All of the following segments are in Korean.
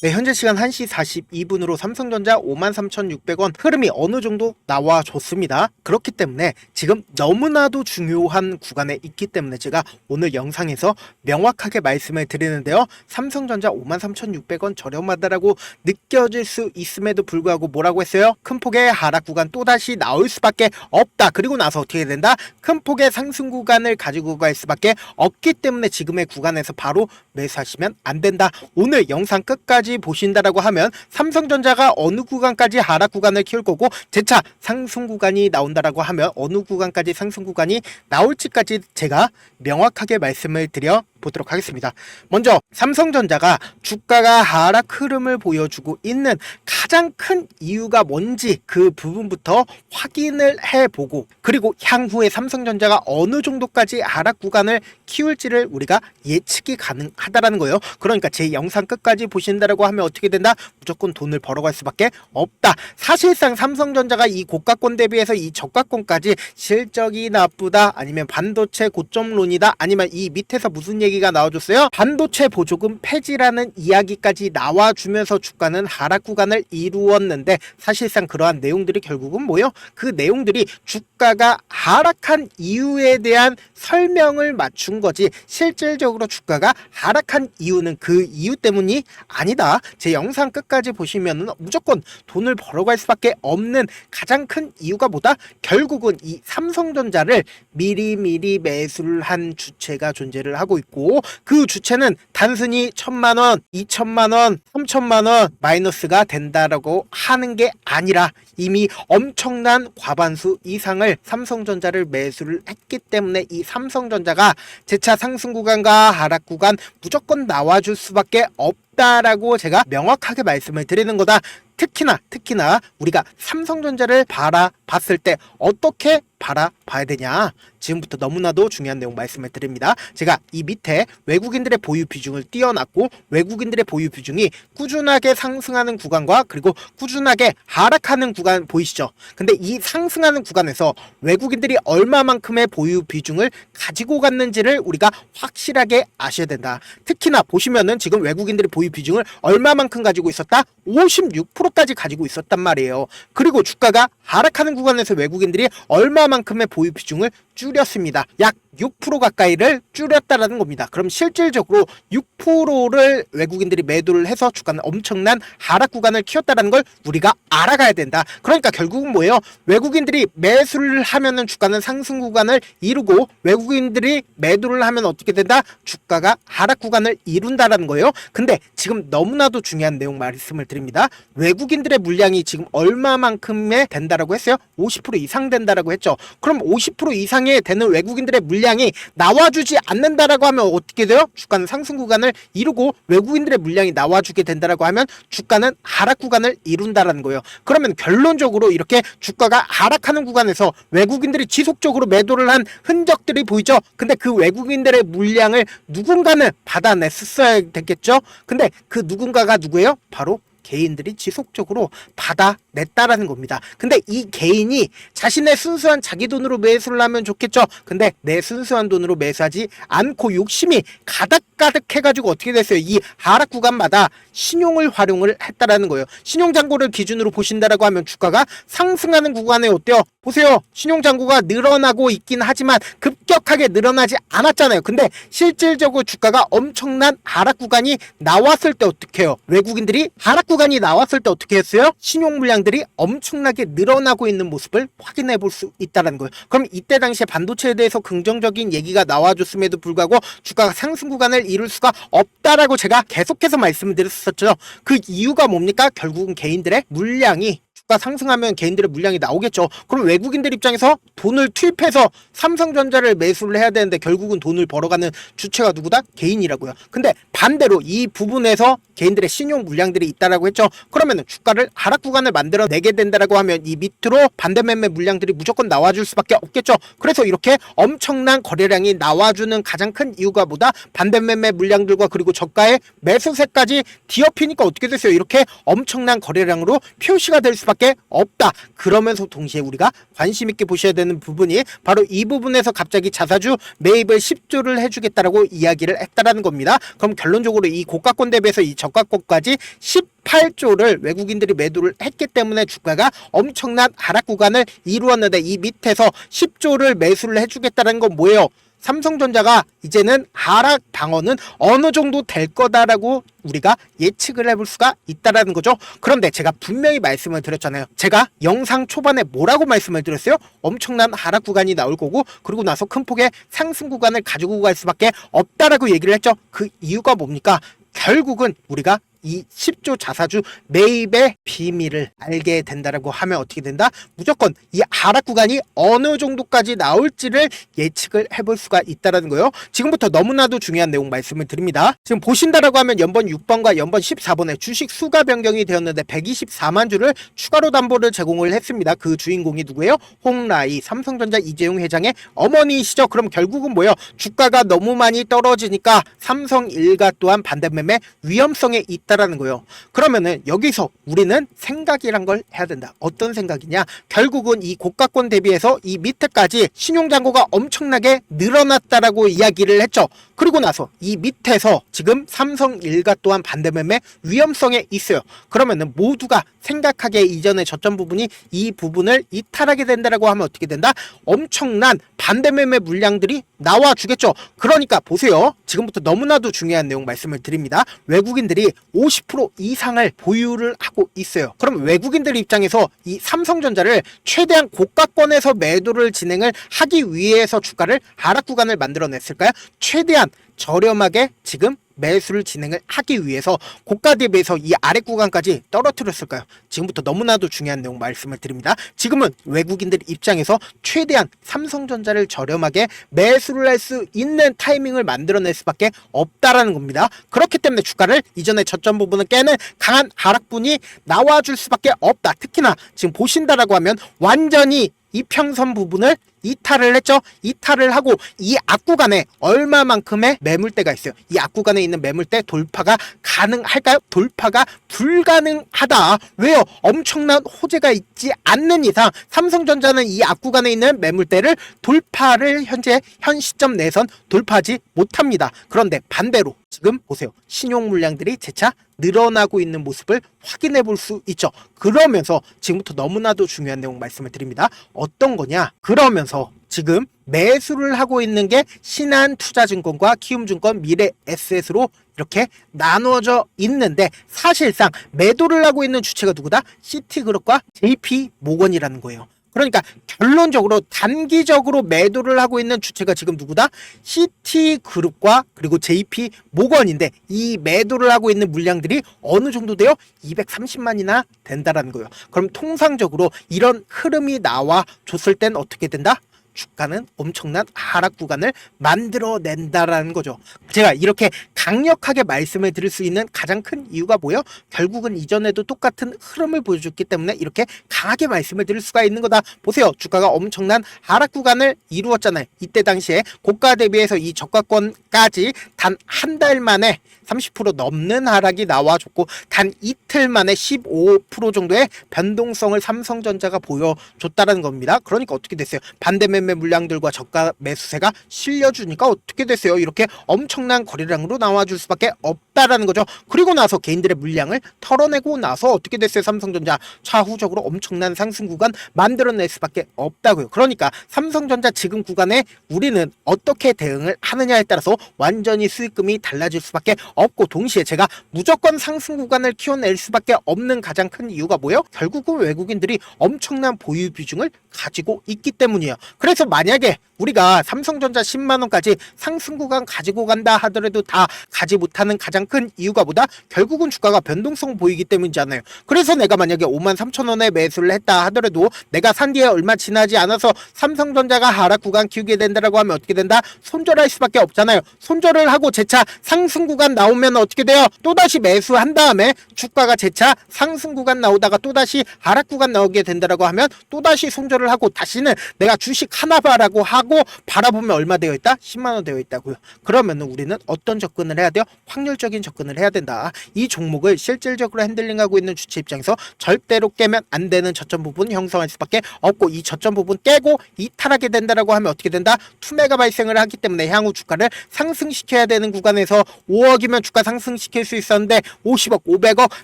네, 현재 시간 1시 42분으로 삼성전자 53,600원 흐름이 어느 정도 나와줬습니다. 그렇기 때문에 지금 너무나도 중요한 구간에 있기 때문에 제가 오늘 영상에서 명확하게 말씀을 드리는데요. 삼성전자 53,600원 저렴하다라고 느껴질 수 있음에도 불구하고 뭐라고 했어요? 큰 폭의 하락 구간 또다시 나올 수밖에 없다. 그리고 나서 어떻게 된다? 큰 폭의 상승 구간을 가지고 갈 수밖에 없기 때문에 지금의 구간에서 바로 매수하시면 안 된다. 오늘 영상 끝까지 보신다라고 하면 삼성전자가 어느 구간까지 하락 구간을 키울 거고 재차 상승 구간이 나온다라고 하면 어느 구간까지 상승 구간이 나올지까지 제가 명확하게 말씀을 드려 보도록 하겠습니다. 먼저 삼성전자가 주가가 하락 흐름을 보여주고 있는 가장 큰 이유가 뭔지 그 부분부터 확인을 해보고 그리고 향후에 삼성전자가 어느 정도까지 하락 구간을 키울지를 우리가 예측이 가능하다라는 거예요. 그러니까 제 영상 끝까지 보신다라고 하면 어떻게 된다? 무조건 돈을 벌어갈 수밖에 없다. 사실상 삼성전자가 이 고가권 대비해서 이 저가권까지 실적이 나쁘다 아니면 반도체 고점론이다 아니면 이 밑에서 무슨 얘기 가 나와줬어요? 반도체 보조금 폐지라는 이야기까지 나와주면서 주가는 하락 구간을 이루었는데 사실상 그러한 내용들이 결국은 뭐요? 그 내용들이 주가가 하락한 이유에 대한 설명을 맞춘 거지 실질적으로 주가가 하락한 이유는 그 이유 때문이 아니다. 제 영상 끝까지 보시면은 무조건 돈을 벌어갈 수밖에 없는 가장 큰 이유가 뭐다? 결국은 이 삼성전자를 미리미리 매수를 한 주체가 존재를 하고 있고 그 주체는 단순히 천만 원, 이천만 원, 삼천만 원 마이너스가 된다라고 하는 게 아니라 이미 엄청난 과반수 이상을 삼성전자를 매수를 했기 때문에 이 삼성전자가 재차 상승 구간과 하락 구간 무조건 나와줄 수밖에 없 다라고 제가 명확하게 말씀을 드리는 거다. 특히나 특히나 우리가 삼성전자를 바라봤을 때 어떻게 바라봐야 되냐. 지금부터 너무나도 중요한 내용 말씀을 드립니다. 제가 이 밑에 외국인들의 보유 비중을 띄어놨고 외국인들의 보유 비중이 꾸준하게 상승하는 구간과 그리고 꾸준하게 하락하는 구간 보이시죠? 근데 이 상승하는 구간에서 외국인들이 얼마만큼의 보유 비중을 가지고 갔는지를 우리가 확실하게 아셔야 된다. 특히나 보시면은 지금 외국인들의 보유 비중을 얼마만큼 가지고 있었다 56%까지 가지고 있었단 말이에요. 그리고 주가가 하락하는 구간에서 외국인들이 얼마만큼의 보유 비중을 줄였습니다. 약 6% 가까이를 줄였다라는 겁니다. 그럼 실질적으로 6%를 외국인들이 매도를 해서 주가는 엄청난 하락 구간을 키웠다라는 걸 우리가 알아가야 된다. 그러니까 결국은 뭐예요? 외국인들이 매수를 하면은 주가는 상승 구간을 이루고 외국인들이 매도를 하면 어떻게 된다? 주가가 하락 구간을 이룬다라는 거예요. 근데 지금 너무나도 중요한 내용 말씀을 드립니다. 외국인들의 물량이 지금 얼마만큼의 된다라고 했어요? 50% 이상 된다라고 했죠. 그럼 50% 이상 의 되는 외국인들의 물량이 나와주지 않는다라고 하면 어떻게 돼요? 주가는 상승 구간을 이루고 외국인들의 물량이 나와주게 된다라고 하면 주가는 하락 구간을 이룬다라는 거예요. 그러면 결론적으로 이렇게 주가가 하락하는 구간에서 외국인들이 지속적으로 매도를 한 흔적들이 보이죠. 근데 그 외국인들의 물량을 누군가는 받아냈었어야 됐겠죠. 근데 그 누군가가 누구예요? 바로 개인들이 지속적으로 받아냈다라는 겁니다. 근데 이 개인이 자신의 순수한 자기 돈으로 매수를 하면 좋겠죠. 근데 내 순수한 돈으로 매수하지 않고 욕심이 가득가득 해가지고 어떻게 됐어요? 이 하락 구간마다 신용을 활용을 했다라는 거예요. 신용 잔고를 기준으로 보신다라고 하면 주가가 상승하는 구간에 어때요? 보세요. 신용 잔고가 늘어나고 있긴 하지만 급격하게 늘어나지 않았잖아요. 근데 실질적으로 주가가 엄청난 하락 구간이 나왔을 때 어떻게 해요? 외국인들이 하락 구간이 나왔을 때 어떻게 했어요? 신용 물량들이 엄청나게 늘어나고 있는 모습을 확인해 볼 수 있다는 거예요. 그럼 이때 당시에 반도체에 대해서 긍정적인 얘기가 나와줬음에도 불구하고 주가가 상승 구간을 이룰 수가 없다라고 제가 계속해서 말씀을 드렸었죠. 그 이유가 뭡니까? 결국은 개인들의 물량이 주가 상승하면 개인들의 물량이 나오겠죠. 그럼 외국인들 입장에서 돈을 투입해서 삼성전자를 매수를 해야 되는데 결국은 돈을 벌어가는 주체가 누구다? 개인이라고요. 근데 반대로 이 부분에서 개인들의 신용 물량들이 있다라고 했죠. 그러면 주가를 하락 구간을 만들어 내게 된다라고 하면 이 밑으로 반대 매매 물량들이 무조건 나와줄 수밖에 없겠죠. 그래서 이렇게 엄청난 거래량이 나와주는 가장 큰 이유가 뭐다? 반대 매매 물량들과 그리고 저가의 매수세까지 뒤엎이니까 어떻게 됐어요? 이렇게 엄청난 거래량으로 표시가 될 수밖에 수밖에 없다. 그러면서 동시에 우리가 관심 있게 보셔야 되는 부분이 바로 이 부분에서 갑자기 자사주 매입을 10조를 해주겠다라고 이야기를 했다라는 겁니다. 그럼 결론적으로 이 고가권 대비해서 이 저가권까지 18조를 외국인들이 매도를 했기 때문에 주가가 엄청난 하락 구간을 이루었는데 이 밑에서 10조를 매수를 해주겠다는 건 뭐예요? 삼성전자가 이제는 하락 방어는 어느 정도 될 거다라고 우리가 예측을 해볼 수가 있다라는 거죠. 그런데 제가 분명히 말씀을 드렸잖아요. 제가 영상 초반에 뭐라고 말씀을 드렸어요? 엄청난 하락 구간이 나올 거고 그리고 나서 큰 폭의 상승 구간을 가지고 갈 수밖에 없다라고 얘기를 했죠. 그 이유가 뭡니까? 결국은 우리가 이 10조 자사주 매입의 비밀을 알게 된다라고 하면 어떻게 된다? 무조건 이 하락 구간이 어느 정도까지 나올지를 예측을 해볼 수가 있다라는 거예요. 지금부터 너무나도 중요한 내용 말씀을 드립니다. 지금 보신다라고 하면 연번 6번과 연번 14번에 주식 수가 변경이 되었는데 124만 주를 추가로 담보를 제공을 했습니다. 그 주인공이 누구예요? 홍라이 삼성전자 이재용 회장의 어머니이시죠. 그럼 결국은 뭐예요? 주가가 너무 많이 떨어지니까 삼성 일가 또한 반대 매매 위험성에 있 다라는 거예요. 그러면은 여기서 우리는 생각이란 걸 해야 된다. 어떤 생각이냐? 결국은 이 고가권 대비해서 이 밑에까지 신용잔고가 엄청나게 늘어났다라고 이야기를 했죠. 그리고 나서 이 밑에서 지금 삼성 일가 또한 반대 매매 위험성에 있어요. 그러면은 모두가 생각하기에 이전에 저점 부분이 이 부분을 이탈하게 된다라고 하면 어떻게 된다? 엄청난 반대 매매 물량들이 나와 주겠죠. 그러니까 보세요. 지금부터 너무나도 중요한 내용 말씀을 드립니다. 외국인들이 50% 이상을 보유를 하고 있어요. 그럼 외국인들 입장에서 이 삼성전자를 최대한 고가권에서 매도를 진행을 하기 위해서 주가를 하락 구간을 만들어냈을까요? 최대한 저렴하게 지금 매수를 진행을 하기 위해서 고가 대비해서 이 아래 구간까지 떨어뜨렸을까요? 지금부터 너무나도 중요한 내용 말씀을 드립니다. 지금은 외국인들 입장에서 최대한 삼성전자를 저렴하게 매수를 할 수 있는 타이밍을 만들어낼 수밖에 없다라는 겁니다. 그렇기 때문에 주가를 이전에 저점 부분을 깨는 강한 하락분이 나와줄 수밖에 없다. 특히나 지금 보신다라고 하면 완전히 이평선 부분을 이탈을 했죠. 이탈을 하고 이 앞구간에 얼마만큼의 매물대가 있어요. 이 앞구간에 있는 매물대 돌파가 가능할까요? 돌파가 불가능하다. 왜요? 엄청난 호재가 있지 않는 이상 삼성전자는 이 앞구간에 있는 매물대를 돌파를 현재 현 시점 내선 돌파하지 못합니다. 그런데 반대로 지금 보세요. 신용 물량들이 재차 늘어나고 있는 모습을 확인해 볼 수 있죠. 그러면서 지금부터 너무나도 중요한 내용 말씀을 드립니다. 어떤 거냐? 그러면서 지금 매수를 하고 있는 게 신한 투자증권과 키움증권, 미래 에셋으로 이렇게 나누어져 있는데 사실상 매도를 하고 있는 주체가 누구다? 시티그룹과 JP모건이라는 거예요. 그러니까 결론적으로 단기적으로 매도를 하고 있는 주체가 지금 누구다? 시티그룹과 그리고 JP 모건인데 이 매도를 하고 있는 물량들이 어느 정도 돼요? 230만이나 된다라는 거예요. 그럼 통상적으로 이런 흐름이 나와 줬을 땐 어떻게 된다? 주가는 엄청난 하락 구간을 만들어낸다라는 거죠. 제가 이렇게 강력하게 말씀을 드릴 수 있는 가장 큰 이유가 뭐예요? 결국은 이전에도 똑같은 흐름을 보여줬기 때문에 이렇게 강하게 말씀을 드릴 수가 있는 거다. 보세요. 주가가 엄청난 하락 구간을 이루었잖아요. 이때 당시에 고가 대비해서 이 저가권까지 단 한 달 만에 30% 넘는 하락이 나와줬고 단 이틀 만에 15% 정도의 변동성을 삼성전자가 보여줬다는 겁니다. 그러니까 어떻게 됐어요? 반대 매매 물량들과 저가 매수세가 실려주니까 어떻게 됐어요? 이렇게 엄청난 거래량으로 나와줄 수밖에 없다라는 거죠. 그리고 나서 개인들의 물량을 털어내고 나서 어떻게 됐어요? 삼성전자 차후적으로 엄청난 상승 구간 만들어낼 수밖에 없다고요. 그러니까 삼성전자 지금 구간에 우리는 어떻게 대응을 하느냐에 따라서 완전히 수익금이 달라질 수밖에 없고 동시에 제가 무조건 상승 구간을 키워낼 수밖에 없는 가장 큰 이유가 뭐예요? 결국은 외국인들이 엄청난 보유 비중을 가지고 있기 때문이에요. 그래서 만약에 우리가 삼성전자 10만 원까지 상승 구간 가지고 간다 하더라도 다 가지 못하는 가장 큰 이유가 뭐다? 결국은 주가가 변동성 보이기 때문이잖아요. 그래서 내가 만약에 5만 3천 원에 매수를 했다 하더라도 내가 산 뒤에 얼마 지나지 않아서 삼성전자가 하락 구간 키우게 된다라고 하면 어떻게 된다? 손절할 수밖에 없잖아요. 손절을 하고 재차 상승 구간 나오면 어떻게 돼요? 또다시 매수한 다음에 주가가 재차 상승 구간 나오다가 또다시 하락 구간 나오게 된다라고 하면 또다시 손절을 하고 다시는 내가 주식 하나 봐라고 하고 바라보면 얼마 되어 있다? 10만 원 되어 있다고요. 그러면 우리는 어떤 접근을 해야 돼요? 확률적인 접근을 해야 된다. 이 종목을 실질적으로 핸들링하고 있는 주체 입장에서 절대로 깨면 안 되는 저점 부분 형성할 수밖에 없고 이 저점 부분 깨고 이탈하게 된다라고 하면 어떻게 된다? 투매가 발생을 하기 때문에 향후 주가를 상승시켜야 되는 구간에서 5억이면 주가 상승시킬 수 있었는데 50억, 500억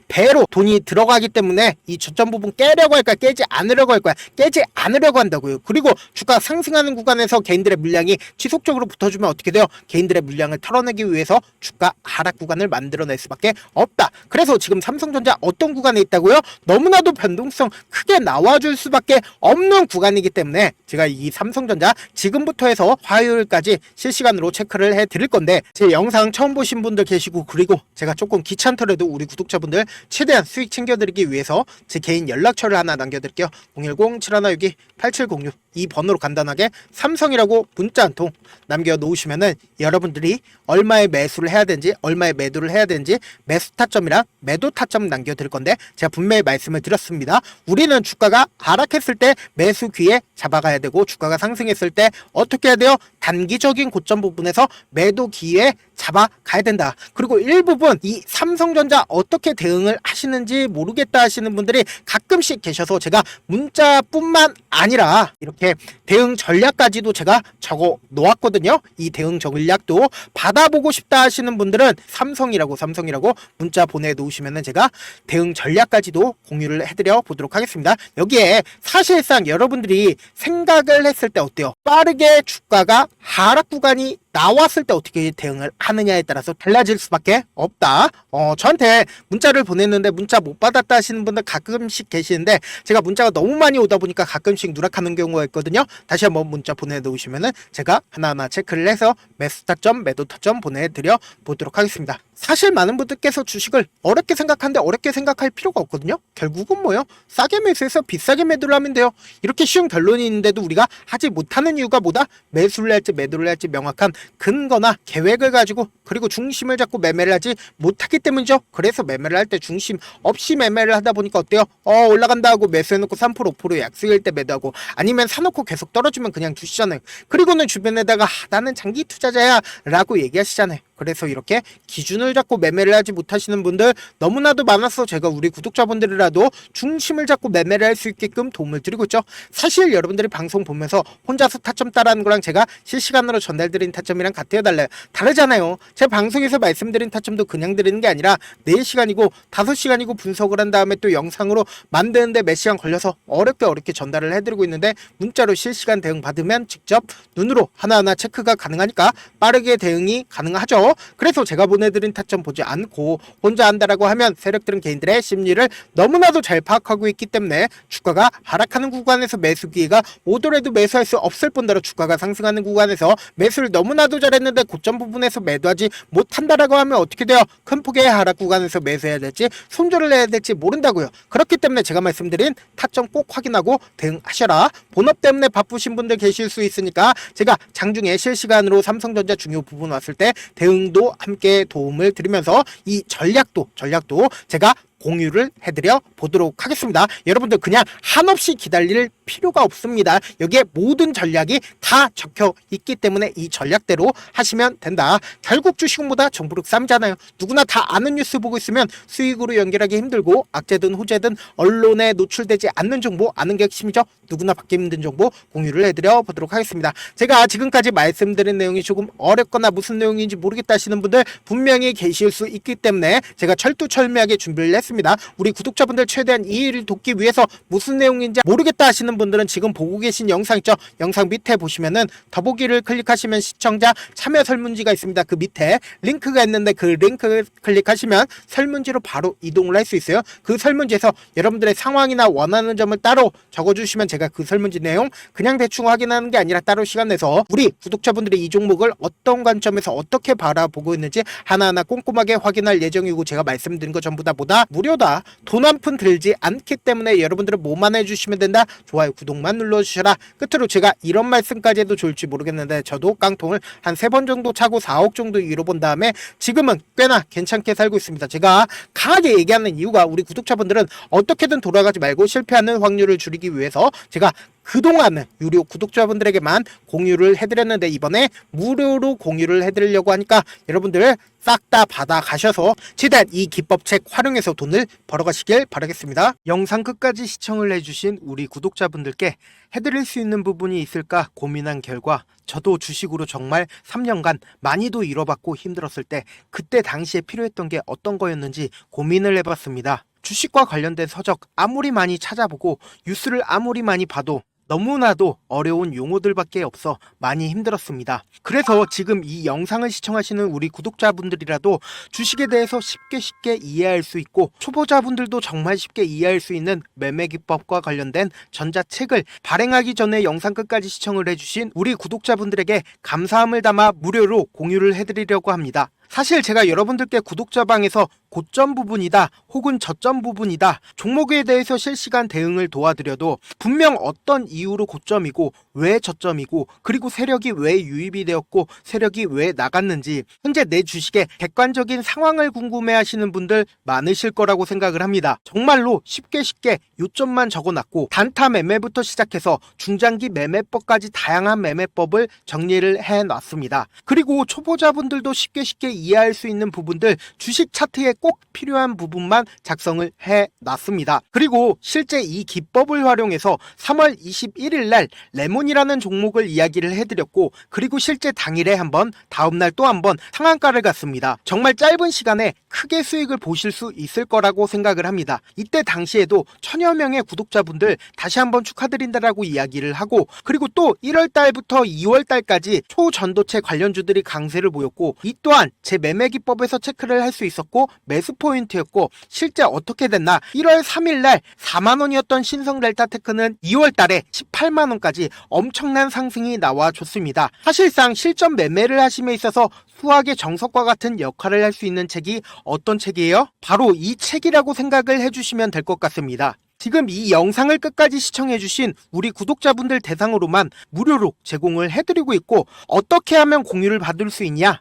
배로 돈이 들어가기 때문에 이 저점 부분 깨려고 할까 깨지 않으려고 할 거야. 깨지 않으려고 한다고요. 그리고 주가 상승하는 구간에서 개인들의 물량이 지속적으로 붙어주면 어떻게 돼요? 개인들의 물량을 털어내기 위해서 주가 하락 구간을 만들어낼 수밖에 없다. 그래서 지금 삼성전자 어떤 구간에 있다고요? 너무나도 변동성 크게 나와줄 수밖에 없는 구간이기 때문에 제가 이 삼성전자 지금부터 해서 화요일까지 실시간으로 체크를 해 드릴 건데 제 영상 처음 보신 분들 계시고 그리고 제가 조금 귀찮더라도 우리 구독자분들 최대한 수익 챙겨드리기 위해서 제 개인 연락처를 하나 남겨드릴게요. 010-7162-8706 이 번호로 간 단하게 삼성이라고 문자 한 통 남겨 놓으시면은 여러분들이 얼마의 매수를 해야 되는지 얼마의 매도를 해야 되는지 매수 타점이랑 매도 타점 남겨 드릴 건데 제가 분명히 말씀을 드렸습니다. 우리는 주가가 하락했을 때 매수 귀에 잡아가야 되고 주가가 상승했을 때 어떻게 해야 돼요? 단기적인 고점 부분에서 매도 기에 잡아가야 된다. 그리고 일부분 이 삼성전자 어떻게 대응을 하시는지 모르겠다 하시는 분들이 가끔씩 계셔서 제가 문자뿐만 아니라 이렇게 대응 전략까지도 제가 적어 놓았거든요. 이 대응 전략도 받아보고 싶다 하시는 분들은 삼성이라고 삼성이라고 문자 보내놓으시면은 제가 대응 전략까지도 공유를 해드려 보도록 하겠습니다. 여기에 사실상 여러분들이 생각을 했을 때 어때요? 빠르게 주가가 하락 구간이 나왔을 때 어떻게 대응을 하느냐에 따라서 달라질 수밖에 없다. 어, 저한테 문자를 보냈는데 문자 못 받았다 하시는 분들 가끔씩 계시는데 제가 문자가 너무 많이 오다 보니까 가끔씩 누락하는 경우가 있거든요. 다시 한번 문자 보내놓으시면은 제가 하나하나 체크를 해서 매수 타점, 매도 타점 보내드려 보도록 하겠습니다. 사실 많은 분들께서 주식을 어렵게 생각하는데 어렵게 생각할 필요가 없거든요. 결국은 뭐요? 싸게 매수해서 비싸게 매도를 하면 돼요. 이렇게 쉬운 결론이 있는데도 우리가 하지 못하는 이유가 뭐다? 매수를 할지 매도를 할지 명확한 근거나 계획을 가지고 그리고 중심을 잡고 매매를 하지 못하기 때문이죠. 그래서 매매를 할 때 중심 없이 매매를 하다 보니까 어때요? 어 올라간다 하고 매수해놓고 3% 5% 약속일 때 매도하고 아니면 사놓고 계속 떨어지면 그냥 두시잖아요. 그리고는 주변에다가 아, 나는 장기 투자자야 라고 얘기하시잖아요. 그래서 이렇게 기준을 잡고 매매를 하지 못하시는 분들 너무나도 많아서 제가 우리 구독자분들이라도 중심을 잡고 매매를 할 수 있게끔 도움을 드리고 있죠. 사실 여러분들이 방송 보면서 혼자서 타점 따라하는 거랑 제가 실시간으로 전달드린 타점이랑 같아요 달라요. 다르잖아요. 제 방송에서 말씀드린 타점도 그냥 드리는 게 아니라 4시간이고 5시간이고 분석을 한 다음에 또 영상으로 만드는데 몇 시간 걸려서 어렵게 어렵게 전달을 해드리고 있는데 문자로 실시간 대응 받으면 직접 눈으로 하나하나 체크가 가능하니까 빠르게 대응이 가능하죠. 그래서 제가 보내드린 타점 보지 않고 혼자 한다라고 하면 세력들은 개인들의 심리를 너무나도 잘 파악하고 있기 때문에 주가가 하락하는 구간에서 매수 기회가 오더라도 매수할 수 없을 뿐더러 주가가 상승하는 구간에서 매수를 너무나도 잘했는데 고점 부분에서 매도하지 못한다라고 하면 어떻게 돼요? 큰 폭의 하락 구간에서 매수해야 될지 손절을 해야 될지 모른다고요. 그렇기 때문에 제가 말씀드린 타점 꼭 확인하고 대응하셔라. 본업 때문에 바쁘신 분들 계실 수 있으니까 제가 장중에 실시간으로 삼성전자 중요 부분 왔을 때 대응 도 함께 도움을 드리면서 이 전략도 전략도 제가 공유를 해드려 보도록 하겠습니다. 여러분들 그냥 한없이 기다릴 필요가 없습니다. 여기에 모든 전략이 다 적혀 있기 때문에 이 전략대로 하시면 된다. 결국 주식보다 정부력 쌈잖아요. 누구나 다 아는 뉴스 보고 있으면 수익으로 연결하기 힘들고 악재든 호재든 언론에 노출되지 않는 정보 아는 게 핵심이죠. 누구나 받기 힘든 정보 공유를 해드려 보도록 하겠습니다. 제가 지금까지 말씀드린 내용이 조금 어렵거나 무슨 내용인지 모르겠다 하시는 분들 분명히 계실 수 있기 때문에 제가 철두철미하게 준비를 했습니다. 우리 구독자분들 최대한 이해를 돕기 위해서 무슨 내용인지 모르겠다 하시는 분들은 지금 보고 계신 영상 있죠? 영상 밑에 보시면은 더보기를 클릭하시면 시청자 참여 설문지가 있습니다. 그 밑에 링크가 있는데 그 링크 클릭하시면 설문지로 바로 이동을 할 수 있어요. 그 설문지에서 여러분들의 상황이나 원하는 점을 따로 적어주시면 제가 그 설문지 내용 그냥 대충 확인하는 게 아니라 따로 시간 내서 우리 구독자분들이 이 종목을 어떤 관점에서 어떻게 바라보고 있는지 하나하나 꼼꼼하게 확인할 예정이고 제가 말씀드린 거 전부 다 보다 무료다. 돈 한 푼 들지 않기 때문에 여러분들은 뭐만 해주시면 된다. 좋아요. 좋아요, 구독만 눌러주셔라. 끝으로 제가 이런 말씀까지 해도 좋을지 모르겠는데 저도 깡통을 한 세 번 정도 차고 4억 정도 잃어본 다음에 지금은 꽤나 괜찮게 살고 있습니다. 제가 강하게 얘기하는 이유가 우리 구독자분들은 어떻게든 돌아가지 말고 실패하는 확률을 줄이기 위해서 제가 그동안은 유료 구독자분들에게만 공유를 해드렸는데 이번에 무료로 공유를 해드리려고 하니까 여러분들 싹 다 받아 가셔서 최대한 이 기법책 활용해서 돈을 벌어가시길 바라겠습니다. 영상 끝까지 시청을 해주신 우리 구독자분들께 해드릴 수 있는 부분이 있을까 고민한 결과 저도 주식으로 정말 3년간 많이도 잃어봤고 힘들었을 때 그때 당시에 필요했던 게 어떤 거였는지 고민을 해봤습니다. 주식과 관련된 서적 아무리 많이 찾아보고 뉴스를 아무리 많이 봐도 너무나도 어려운 용어들밖에 없어 많이 힘들었습니다. 그래서 지금 이 영상을 시청하시는 우리 구독자분들이라도 주식에 대해서 쉽게 쉽게 이해할 수 있고 초보자분들도 정말 쉽게 이해할 수 있는 매매 기법과 관련된 전자책을 발행하기 전에 영상 끝까지 시청을 해주신 우리 구독자분들에게 감사함을 담아 무료로 공유를 해드리려고 합니다. 사실 제가 여러분들께 구독자방에서 고점 부분이다 혹은 저점 부분이다 종목에 대해서 실시간 대응을 도와드려도 분명 어떤 이유로 고점이고 왜 저점이고 그리고 세력이 왜 유입이 되었고 세력이 왜 나갔는지 현재 내 주식의 객관적인 상황을 궁금해 하시는 분들 많으실 거라고 생각을 합니다. 정말로 쉽게 쉽게 요점만 적어놨고 단타 매매부터 시작해서 중장기 매매법까지 다양한 매매법을 정리를 해놨습니다. 그리고 초보자분들도 쉽게 쉽게 이해할 수 있는 부분들 주식 차트에 꼭 필요한 부분만 작성을 해 놨습니다. 그리고 실제 이 기법을 활용해서 3월 21일 날 레몬이라는 종목을 이야기를 해드렸고 그리고 실제 당일에 한번 다음날 또 한번 상한가를 갔습니다. 정말 짧은 시간에 크게 수익을 보실 수 있을 거라고 생각을 합니다. 이때 당시에도 천여 명의 구독자분들 다시 한번 축하드린다라고 이야기를 하고 그리고 또 1월 달부터 2월 달까지 초전도체 관련주들이 강세를 보였고 이 또한 제 매매 기법에서 체크를 할 수 있었고 매수 포인트였고 실제 어떻게 됐나 1월 3일 날 4만 원이었던 신성 델타 테크는 2월 달에 18만 원까지 엄청난 상승이 나와 줬습니다. 사실상 실전 매매를 하심에 있어서 수학의 정석과 같은 역할을 할 수 있는 책이 어떤 책이에요? 바로 이 책이라고 생각을 해주시면 될 것 같습니다. 지금 이 영상을 끝까지 시청해주신 우리 구독자분들 대상으로만 무료로 제공을 해드리고 있고 어떻게 하면 공유를 받을 수 있냐?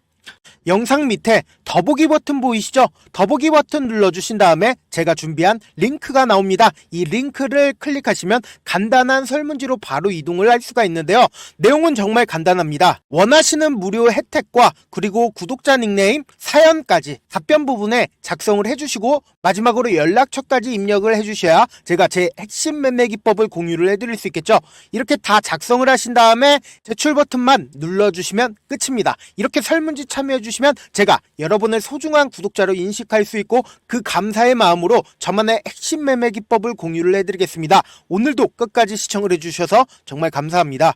영상 밑에 더보기 버튼 보이시죠? 더보기 버튼 눌러주신 다음에 제가 준비한 링크가 나옵니다. 이 링크를 클릭하시면 간단한 설문지로 바로 이동을 할 수가 있는데요. 내용은 정말 간단합니다. 원하시는 무료 혜택과 그리고 구독자 닉네임, 사연까지 답변 부분에 작성을 해주시고 마지막으로 연락처까지 입력을 해주셔야 제가 제 핵심 매매 기법을 공유를 해드릴 수 있겠죠. 이렇게 다 작성을 하신 다음에 제출 버튼만 눌러주시면 끝입니다. 이렇게 설문지 참여해주시면 제가 여러분을 소중한 구독자로 인식할 수 있고 그 감사의 마음으 로 저만의 핵심 매매 기법을 공유를 해드리겠습니다. 오늘도 끝까지 시청을 해주셔서 정말 감사합니다.